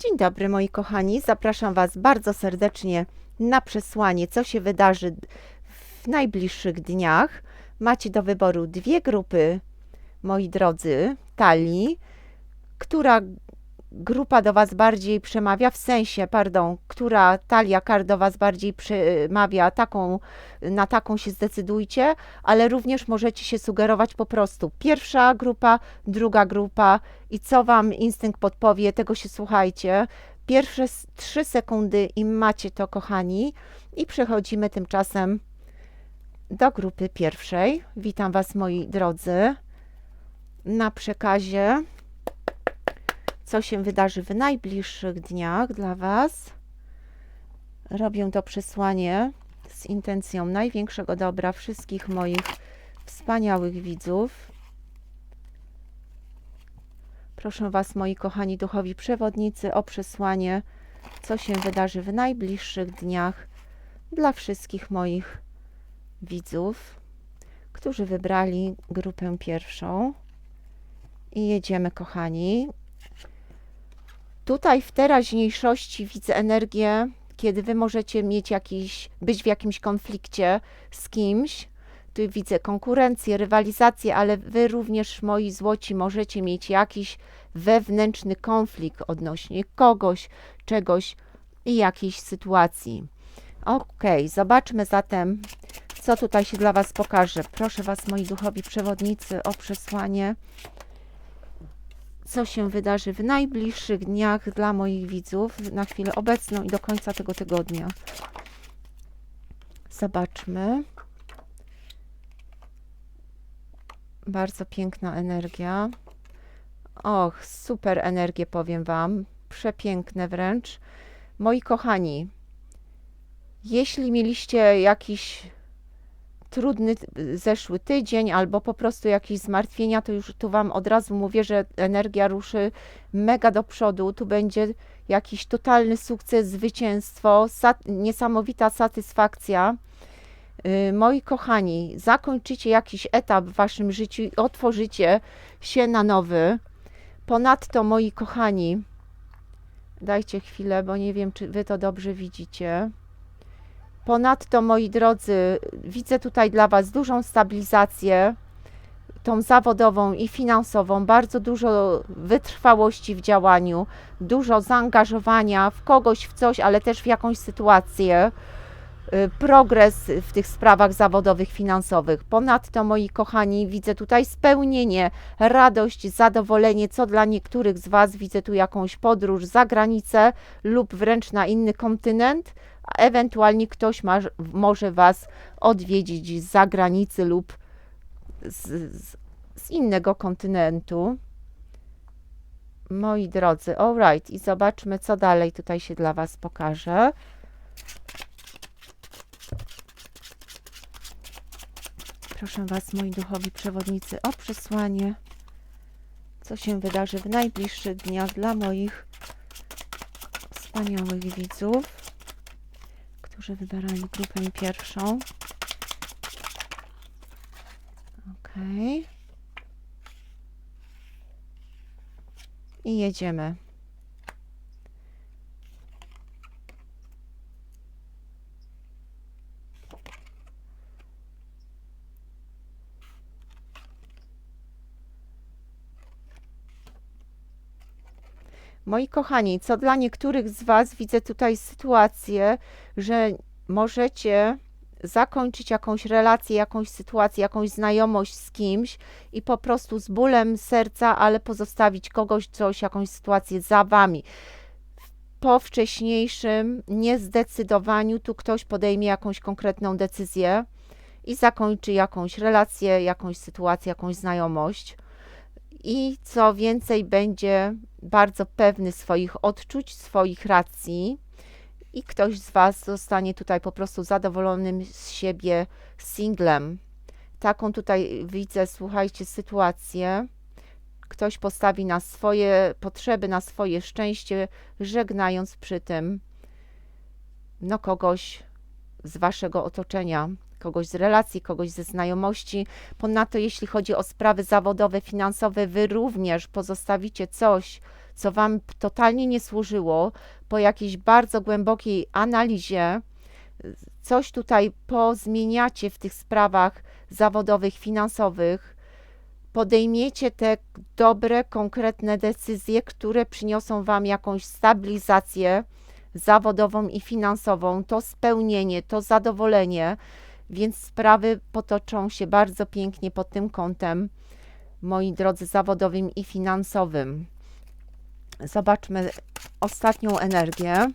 Dzień dobry moi kochani, zapraszam Was bardzo serdecznie na przesłanie, co się wydarzy w najbliższych dniach. Macie do wyboru dwie grupy, moi drodzy, talii, która grupa do Was bardziej przemawia, w sensie, pardon, która talia kart do Was bardziej przemawia, taką, na taką się zdecydujcie, ale również możecie się sugerować po prostu. Pierwsza grupa, druga grupa i co Wam instynkt podpowie, tego się słuchajcie. Pierwsze trzy sekundy i macie to, kochani, i przechodzimy tymczasem do grupy pierwszej. Witam Was, moi drodzy, na przekazie co się wydarzy w najbliższych dniach dla Was. Robię to przesłanie z intencją największego dobra wszystkich moich wspaniałych widzów. Proszę Was, moi kochani duchowi przewodnicy, o przesłanie, co się wydarzy w najbliższych dniach dla wszystkich moich widzów, którzy wybrali grupę pierwszą. I jedziemy, kochani. Tutaj w teraźniejszości widzę energię, kiedy wy możecie mieć jakiś, być w jakimś konflikcie z kimś. Tu widzę konkurencję, rywalizację, ale wy również, moi złoci, możecie mieć jakiś wewnętrzny konflikt odnośnie kogoś, czegoś i jakiejś sytuacji. Ok, zobaczmy zatem, co tutaj się dla Was pokaże. Proszę Was, moi duchowi przewodnicy, o przesłanie co się wydarzy w najbliższych dniach dla moich widzów na chwilę obecną i do końca tego tygodnia. Zobaczmy. Bardzo piękna energia. Och, super energię powiem Wam. Przepiękne wręcz. Moi kochani, jeśli mieliście jakiś trudny zeszły tydzień albo po prostu jakieś zmartwienia, to już tu Wam od razu mówię, że energia ruszy mega do przodu. Tu będzie jakiś totalny sukces, zwycięstwo, sat niesamowita satysfakcja. Yy, moi kochani, zakończycie jakiś etap w Waszym życiu i otworzycie się na nowy. Ponadto, moi kochani, dajcie chwilę, bo nie wiem, czy Wy to dobrze widzicie. Ponadto, moi drodzy, widzę tutaj dla Was dużą stabilizację, tą zawodową i finansową, bardzo dużo wytrwałości w działaniu, dużo zaangażowania w kogoś, w coś, ale też w jakąś sytuację, y, progres w tych sprawach zawodowych, finansowych. Ponadto, moi kochani, widzę tutaj spełnienie, radość, zadowolenie, co dla niektórych z Was. Widzę tu jakąś podróż za granicę lub wręcz na inny kontynent a ewentualnie ktoś ma, może Was odwiedzić z zagranicy lub z, z, z innego kontynentu. Moi drodzy, alright, i zobaczmy, co dalej tutaj się dla Was pokaże. Proszę Was, moi duchowi przewodnicy, o przesłanie, co się wydarzy w najbliższych dniach dla moich wspaniałych widzów którzy wybrali grupę pierwszą. Ok. I jedziemy. Moi kochani, co dla niektórych z Was widzę tutaj sytuację, że możecie zakończyć jakąś relację, jakąś sytuację, jakąś znajomość z kimś i po prostu z bólem serca, ale pozostawić kogoś, coś, jakąś sytuację za Wami. Po wcześniejszym niezdecydowaniu tu ktoś podejmie jakąś konkretną decyzję i zakończy jakąś relację, jakąś sytuację, jakąś znajomość i co więcej, będzie bardzo pewny swoich odczuć, swoich racji, i ktoś z Was zostanie tutaj po prostu zadowolonym z siebie singlem. Taką tutaj widzę, słuchajcie, sytuację. Ktoś postawi na swoje potrzeby, na swoje szczęście, żegnając przy tym no kogoś z Waszego otoczenia kogoś z relacji, kogoś ze znajomości. Ponadto, jeśli chodzi o sprawy zawodowe, finansowe, wy również pozostawicie coś, co Wam totalnie nie służyło, po jakiejś bardzo głębokiej analizie, coś tutaj pozmieniacie w tych sprawach zawodowych, finansowych, podejmiecie te dobre, konkretne decyzje, które przyniosą Wam jakąś stabilizację zawodową i finansową, to spełnienie, to zadowolenie, więc sprawy potoczą się bardzo pięknie pod tym kątem, moi drodzy, zawodowym i finansowym. Zobaczmy ostatnią energię.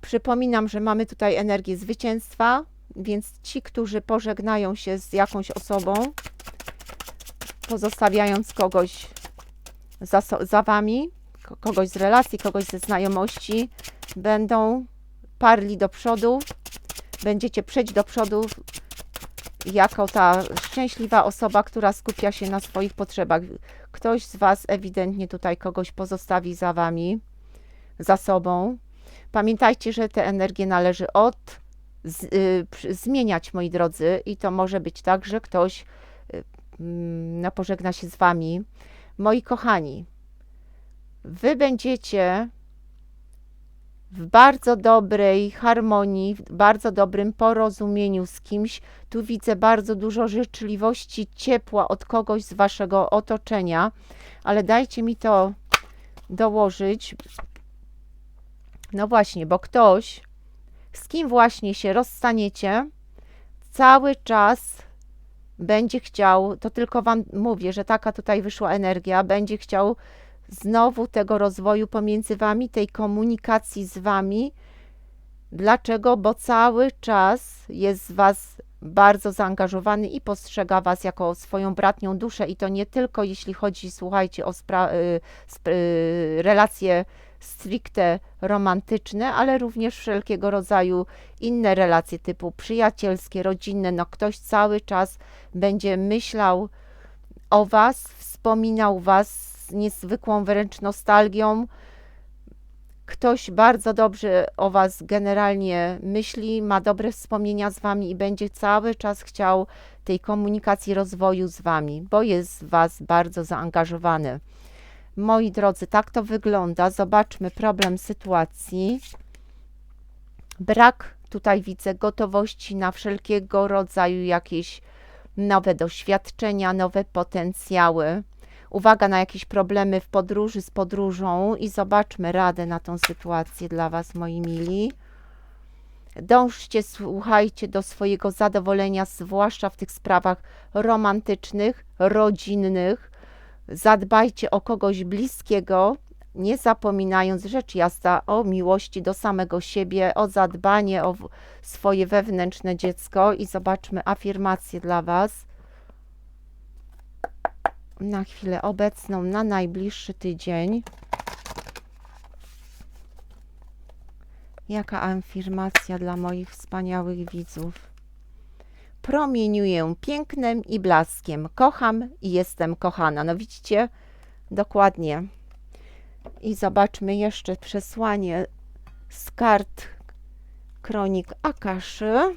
Przypominam, że mamy tutaj energię zwycięstwa, więc ci, którzy pożegnają się z jakąś osobą, pozostawiając kogoś za, za wami, kogoś z relacji, kogoś ze znajomości, będą parli do przodu, będziecie przejść do przodu jako ta szczęśliwa osoba, która skupia się na swoich potrzebach. Ktoś z Was ewidentnie tutaj kogoś pozostawi za Wami, za sobą. Pamiętajcie, że te energie należy od z, y, zmieniać, moi drodzy, i to może być tak, że ktoś y, mm, pożegna się z Wami. Moi kochani, Wy będziecie w bardzo dobrej harmonii, w bardzo dobrym porozumieniu z kimś. Tu widzę bardzo dużo życzliwości, ciepła od kogoś z waszego otoczenia, ale dajcie mi to dołożyć. No właśnie, bo ktoś, z kim właśnie się rozstaniecie, cały czas będzie chciał, to tylko wam mówię, że taka tutaj wyszła energia, będzie chciał znowu tego rozwoju pomiędzy wami, tej komunikacji z wami. Dlaczego? Bo cały czas jest z was bardzo zaangażowany i postrzega was jako swoją bratnią duszę i to nie tylko jeśli chodzi, słuchajcie, o y, y, relacje stricte romantyczne, ale również wszelkiego rodzaju inne relacje typu przyjacielskie, rodzinne. No ktoś cały czas będzie myślał o was, wspominał was niezwykłą wręcz nostalgią. Ktoś bardzo dobrze o Was generalnie myśli, ma dobre wspomnienia z Wami i będzie cały czas chciał tej komunikacji, rozwoju z Wami, bo jest w Was bardzo zaangażowany. Moi drodzy, tak to wygląda. Zobaczmy problem sytuacji. Brak tutaj widzę gotowości na wszelkiego rodzaju jakieś nowe doświadczenia, nowe potencjały uwaga na jakieś problemy w podróży z podróżą i zobaczmy radę na tą sytuację dla Was, moi mili. Dążcie, słuchajcie do swojego zadowolenia, zwłaszcza w tych sprawach romantycznych, rodzinnych. Zadbajcie o kogoś bliskiego, nie zapominając rzecz jasna o miłości do samego siebie, o zadbanie o swoje wewnętrzne dziecko i zobaczmy afirmację dla Was na chwilę obecną, na najbliższy tydzień. Jaka afirmacja dla moich wspaniałych widzów. Promieniuję pięknem i blaskiem. Kocham i jestem kochana. No widzicie? Dokładnie. I zobaczmy jeszcze przesłanie z kart kronik Akaszy.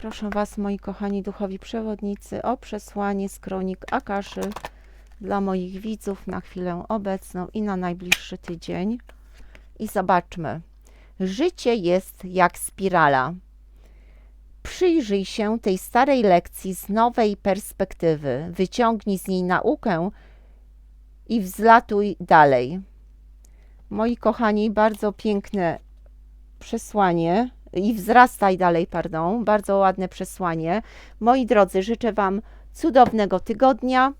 Proszę Was, moi kochani duchowi przewodnicy, o przesłanie z kronik Akaszy dla moich widzów na chwilę obecną i na najbliższy tydzień. I zobaczmy. Życie jest jak spirala. Przyjrzyj się tej starej lekcji z nowej perspektywy, wyciągnij z niej naukę i wzlatuj dalej. Moi kochani, bardzo piękne przesłanie i wzrastaj dalej, pardon. Bardzo ładne przesłanie. Moi drodzy, życzę Wam cudownego tygodnia.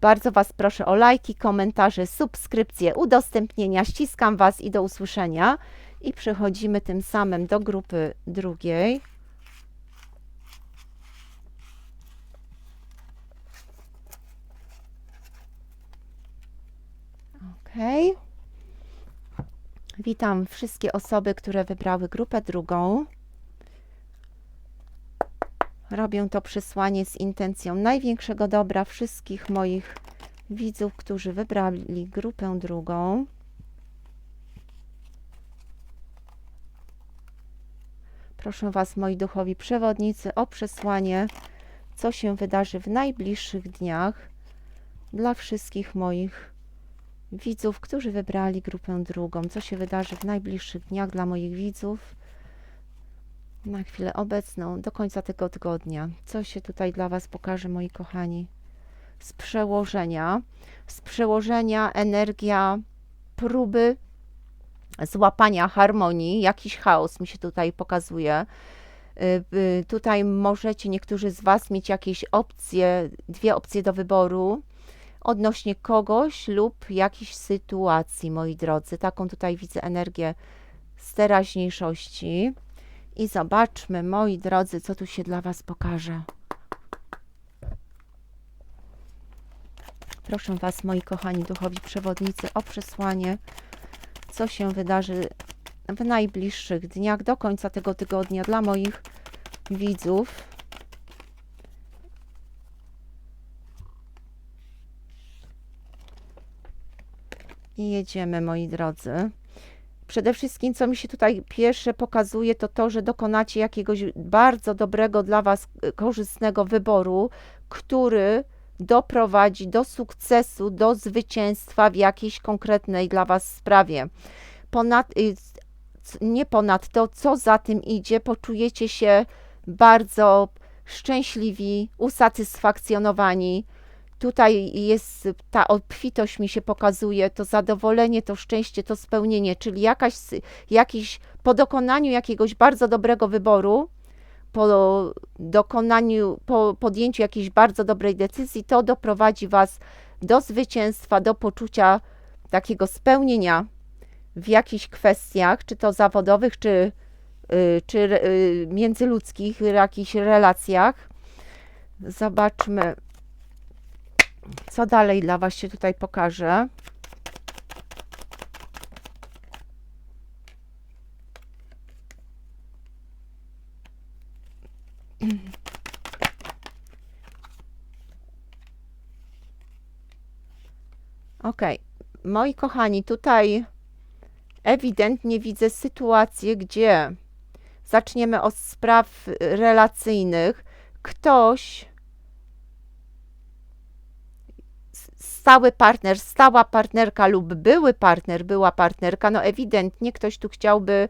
Bardzo Was proszę o lajki, komentarze, subskrypcje, udostępnienia. Ściskam Was i do usłyszenia. I przechodzimy tym samym do grupy drugiej. Okay. Witam wszystkie osoby, które wybrały grupę drugą. Robię to przesłanie z intencją największego dobra wszystkich moich widzów, którzy wybrali grupę drugą. Proszę Was, moi duchowi przewodnicy, o przesłanie, co się wydarzy w najbliższych dniach dla wszystkich moich widzów, którzy wybrali grupę drugą. Co się wydarzy w najbliższych dniach dla moich widzów na chwilę obecną, do końca tego tygodnia. Co się tutaj dla Was pokaże, moi kochani? Z przełożenia, z przełożenia energia próby złapania harmonii, jakiś chaos mi się tutaj pokazuje. Y, y, tutaj możecie niektórzy z Was mieć jakieś opcje, dwie opcje do wyboru odnośnie kogoś lub jakiejś sytuacji, moi drodzy. Taką tutaj widzę energię z teraźniejszości. I zobaczmy, moi drodzy, co tu się dla Was pokaże. Proszę Was, moi kochani duchowi przewodnicy, o przesłanie, co się wydarzy w najbliższych dniach do końca tego tygodnia dla moich widzów. I jedziemy, moi drodzy. Przede wszystkim, co mi się tutaj pierwsze pokazuje, to to, że dokonacie jakiegoś bardzo dobrego dla Was y, korzystnego wyboru, który doprowadzi do sukcesu, do zwycięstwa w jakiejś konkretnej dla Was sprawie. Ponad, y, nie ponad to, co za tym idzie, poczujecie się bardzo szczęśliwi, usatysfakcjonowani tutaj jest ta obfitość mi się pokazuje, to zadowolenie, to szczęście, to spełnienie, czyli jakaś, jakiś, po dokonaniu jakiegoś bardzo dobrego wyboru, po dokonaniu, po podjęciu jakiejś bardzo dobrej decyzji, to doprowadzi Was do zwycięstwa, do poczucia takiego spełnienia w jakichś kwestiach, czy to zawodowych, czy, y, czy y, międzyludzkich, w jakichś relacjach. Zobaczmy, co dalej dla Was się tutaj pokaże? Ok, moi kochani, tutaj ewidentnie widzę sytuację, gdzie zaczniemy od spraw relacyjnych. Ktoś stały partner, stała partnerka lub były partner, była partnerka, no ewidentnie ktoś tu chciałby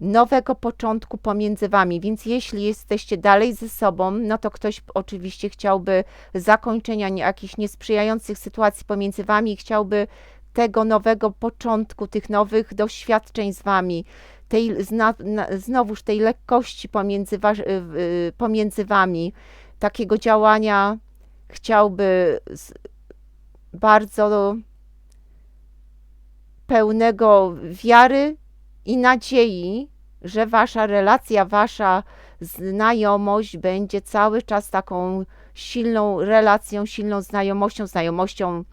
nowego początku pomiędzy wami, więc jeśli jesteście dalej ze sobą, no to ktoś oczywiście chciałby zakończenia jakichś niesprzyjających sytuacji pomiędzy wami chciałby tego nowego początku, tych nowych doświadczeń z wami, tej, zna, znowuż tej lekkości pomiędzy, was, pomiędzy wami, takiego działania chciałby bardzo pełnego wiary i nadziei, że wasza relacja, wasza znajomość będzie cały czas taką silną relacją, silną znajomością, znajomością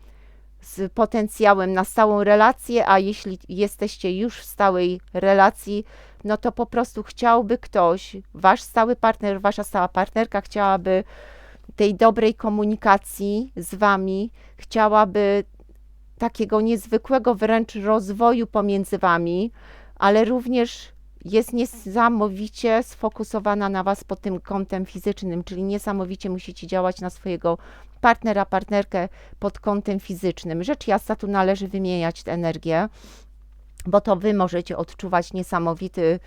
z potencjałem na stałą relację, a jeśli jesteście już w stałej relacji, no to po prostu chciałby ktoś, wasz stały partner, wasza stała partnerka chciałaby tej dobrej komunikacji z Wami, chciałaby takiego niezwykłego wręcz rozwoju pomiędzy Wami, ale również jest niesamowicie sfokusowana na Was pod tym kątem fizycznym, czyli niesamowicie musicie działać na swojego partnera, partnerkę pod kątem fizycznym. Rzecz jasna, tu należy wymieniać tę energię, bo to Wy możecie odczuwać niesamowity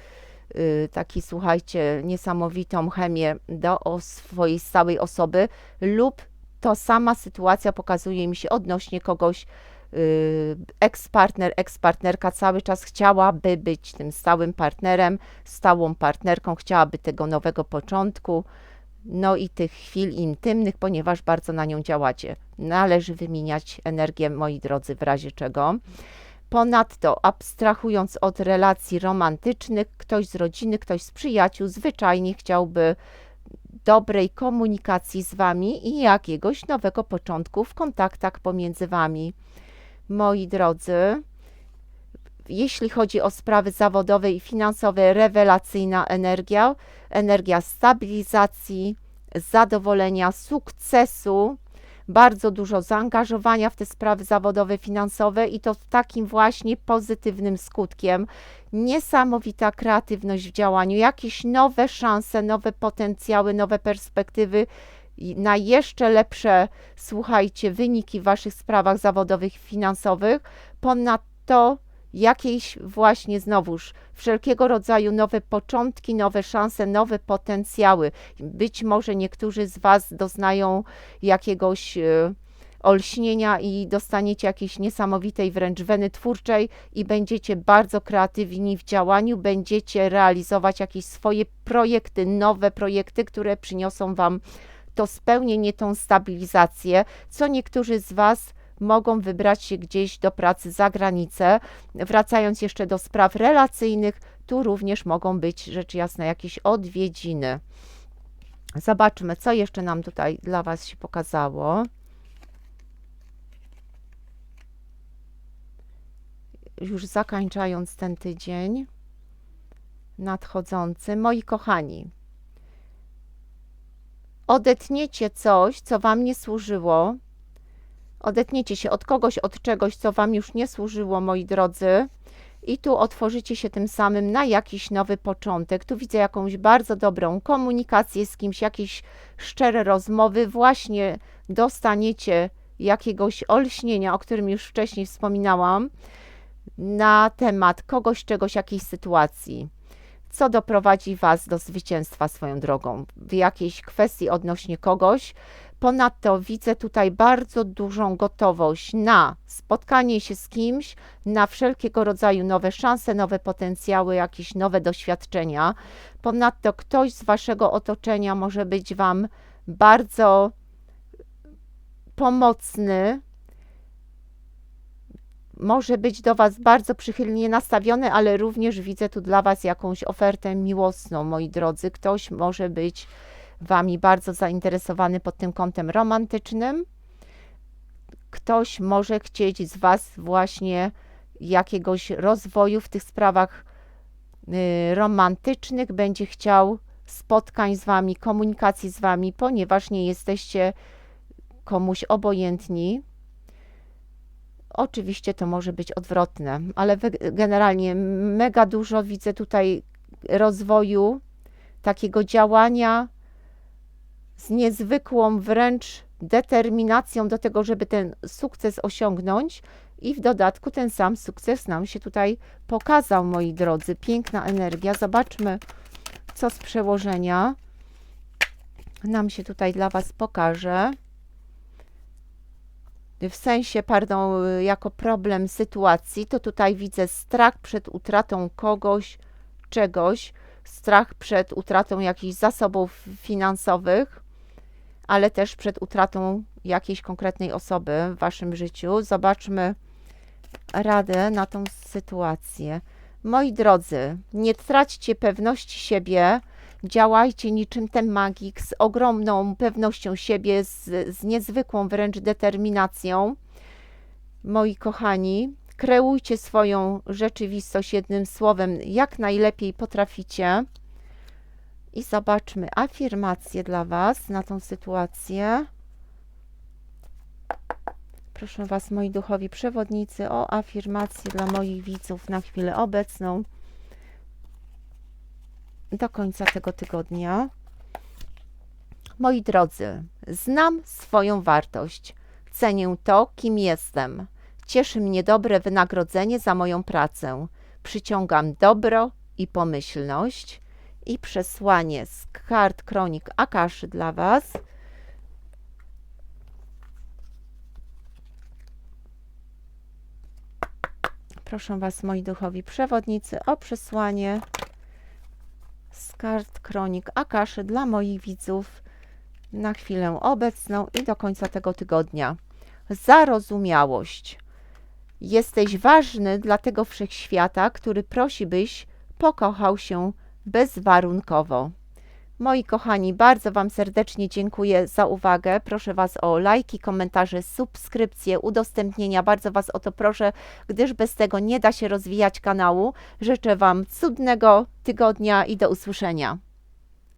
taki, słuchajcie, niesamowitą chemię do swojej stałej osoby, lub to sama sytuacja pokazuje mi się odnośnie kogoś, y, ex-partner, ex-partnerka cały czas chciałaby być tym stałym partnerem, stałą partnerką, chciałaby tego nowego początku, no i tych chwil intymnych, ponieważ bardzo na nią działacie. Należy wymieniać energię, moi drodzy, w razie czego. Ponadto, abstrahując od relacji romantycznych, ktoś z rodziny, ktoś z przyjaciół zwyczajnie chciałby dobrej komunikacji z Wami i jakiegoś nowego początku w kontaktach pomiędzy Wami. Moi drodzy, jeśli chodzi o sprawy zawodowe i finansowe, rewelacyjna energia, energia stabilizacji, zadowolenia, sukcesu, bardzo dużo zaangażowania w te sprawy zawodowe, finansowe i to z takim właśnie pozytywnym skutkiem. Niesamowita kreatywność w działaniu, jakieś nowe szanse, nowe potencjały, nowe perspektywy na jeszcze lepsze, słuchajcie, wyniki w waszych sprawach zawodowych, finansowych. Ponadto jakieś właśnie znowuż wszelkiego rodzaju nowe początki, nowe szanse, nowe potencjały. Być może niektórzy z Was doznają jakiegoś e, olśnienia i dostaniecie jakiejś niesamowitej wręcz weny twórczej i będziecie bardzo kreatywni w działaniu, będziecie realizować jakieś swoje projekty, nowe projekty, które przyniosą Wam to spełnienie, tą stabilizację, co niektórzy z Was mogą wybrać się gdzieś do pracy za granicę. Wracając jeszcze do spraw relacyjnych, tu również mogą być rzecz jasna jakieś odwiedziny. Zobaczmy, co jeszcze nam tutaj dla Was się pokazało. Już zakończając ten tydzień nadchodzący, moi kochani, odetniecie coś, co Wam nie służyło, Odetniecie się od kogoś, od czegoś, co Wam już nie służyło, moi drodzy. I tu otworzycie się tym samym na jakiś nowy początek. Tu widzę jakąś bardzo dobrą komunikację z kimś, jakieś szczere rozmowy. Właśnie dostaniecie jakiegoś olśnienia, o którym już wcześniej wspominałam, na temat kogoś, czegoś, jakiejś sytuacji co doprowadzi Was do zwycięstwa swoją drogą w jakiejś kwestii odnośnie kogoś. Ponadto widzę tutaj bardzo dużą gotowość na spotkanie się z kimś, na wszelkiego rodzaju nowe szanse, nowe potencjały, jakieś nowe doświadczenia. Ponadto ktoś z Waszego otoczenia może być Wam bardzo pomocny, może być do Was bardzo przychylnie nastawiony, ale również widzę tu dla Was jakąś ofertę miłosną, moi drodzy. Ktoś może być Wami bardzo zainteresowany pod tym kątem romantycznym. Ktoś może chcieć z Was właśnie jakiegoś rozwoju w tych sprawach y, romantycznych, będzie chciał spotkań z Wami, komunikacji z Wami, ponieważ nie jesteście komuś obojętni. Oczywiście to może być odwrotne, ale generalnie mega dużo widzę tutaj rozwoju, takiego działania z niezwykłą wręcz determinacją do tego, żeby ten sukces osiągnąć. I w dodatku ten sam sukces nam się tutaj pokazał, moi drodzy. Piękna energia. Zobaczmy, co z przełożenia nam się tutaj dla Was pokaże w sensie, pardon, jako problem sytuacji, to tutaj widzę strach przed utratą kogoś, czegoś, strach przed utratą jakichś zasobów finansowych, ale też przed utratą jakiejś konkretnej osoby w waszym życiu. Zobaczmy radę na tą sytuację. Moi drodzy, nie traćcie pewności siebie, działajcie niczym ten magik z ogromną pewnością siebie, z, z niezwykłą wręcz determinacją. Moi kochani, kreujcie swoją rzeczywistość jednym słowem, jak najlepiej potraficie. I zobaczmy afirmacje dla Was na tą sytuację. Proszę Was, moi duchowi przewodnicy, o afirmację dla moich widzów na chwilę obecną do końca tego tygodnia. Moi drodzy, znam swoją wartość. Cenię to, kim jestem. Cieszy mnie dobre wynagrodzenie za moją pracę. Przyciągam dobro i pomyślność. I przesłanie z kart kronik Akaszy dla Was. Proszę Was, moi duchowi przewodnicy, o przesłanie z kart kronik Akaszy dla moich widzów na chwilę obecną i do końca tego tygodnia. Zarozumiałość. Jesteś ważny dla tego wszechświata, który prosi, byś pokochał się bezwarunkowo. Moi kochani, bardzo Wam serdecznie dziękuję za uwagę. Proszę Was o lajki, komentarze, subskrypcje, udostępnienia. Bardzo Was o to proszę, gdyż bez tego nie da się rozwijać kanału. Życzę Wam cudnego tygodnia i do usłyszenia.